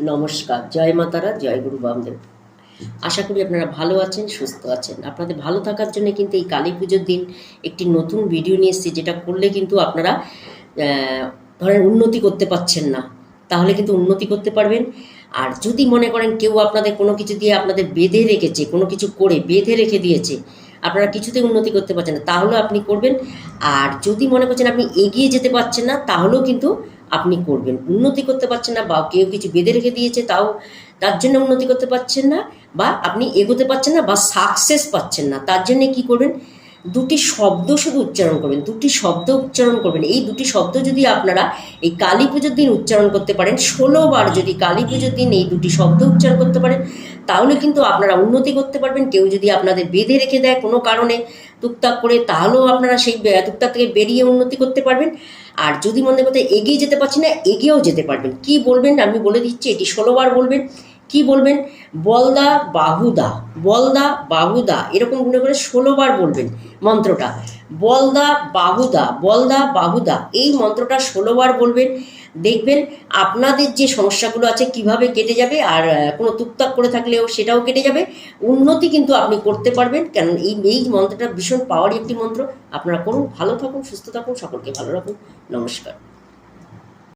নমস্কার, জয় মাতারা জয় গুরু বামদেব। আশা করি আপনারা ভালো আছেন, সুস্থ আছেন। আপনাদের ভালো থাকার জন্য কিন্তু এই কালী পুজোর দিন একটি নতুন ভিডিও নিয়ে এসেছি, যেটা করলে কিন্তু আপনারা ধরেন উন্নতি করতে পারছেন না, তাহলে কিন্তু উন্নতি করতে পারবেন। আর যদি মনে করেন কেউ আপনাদের কোনো কিছু দিয়ে আপনাদের বেঁধে রেখেছে, কোনো কিছু করে বেঁধে রেখে দিয়েছে, আপনারা কিছুতে উন্নতি করতে পারছেন না, তাহলেও আপনি করবেন। আর যদি মনে করছেন আপনি এগিয়ে যেতে পারছেন না, তাহলেও কিন্তু আপনি করবেন। উন্নতি করতে পারছেন না বা কেউ কিছু বেঁধে রেখে দিয়েছে তাও তার জন্য উন্নতি করতে পারছেন না বা আপনি এগোতে পারছেন না বা সাকসেস পাচ্ছেন না, তার জন্য কি করবেন? দুটি শব্দ শুধু উচ্চারণ করবেন, দুটি শব্দ উচ্চারণ করবেন। এই দুটি শব্দ যদি আপনারা এই কালী পুজোর দিন উচ্চারণ করতে পারেন, ষোলো বার যদি কালী পুজোর দিন এই দুটি শব্দ উচ্চারণ করতে পারেন, তাহলে কিন্তু আপনারা উন্নতি করতে পারবেন। কেউ যদি আপনাদের বেঁধে রেখে দেয় কোনো কারণে টুকটাক করে, তাহলেও আপনারা সেই টুকটাক থেকে বেরিয়ে উন্নতি করতে পারবেন। আর যদি মনে করতে এগিয়ে যেতে পারছি না, এগিয়েও যেতে পারবেন। কি বলবেন? আমি বলে দিচ্ছি, এটি ষোলোবার বলবেন। কি বলবেন? বলদা বাহুদা। বলদা বাহুদা এরকম মনে করে ষোলোবার বলবেন মন্ত্রটা। বলদা বাহুদা বলদা বাহুদা এই মন্ত্রটা ষোলোবার বলবেন। দেখবেন আপনাদের যে সমস্যাগুলো আছে, কীভাবে কেটে যাবে আর কোনো টুকটাক করে থাকলেও সেটাও কেটে যাবে। উন্নতি কিন্তু আপনি করতে পারবেন কারণ এই এই মন্ত্রটা ভীষণ পাওয়ারই একটি মন্ত্র। আপনারা করুন, ভালো থাকুন, সুস্থ থাকুন, সকলকে ভালো রাখুন। নমস্কার।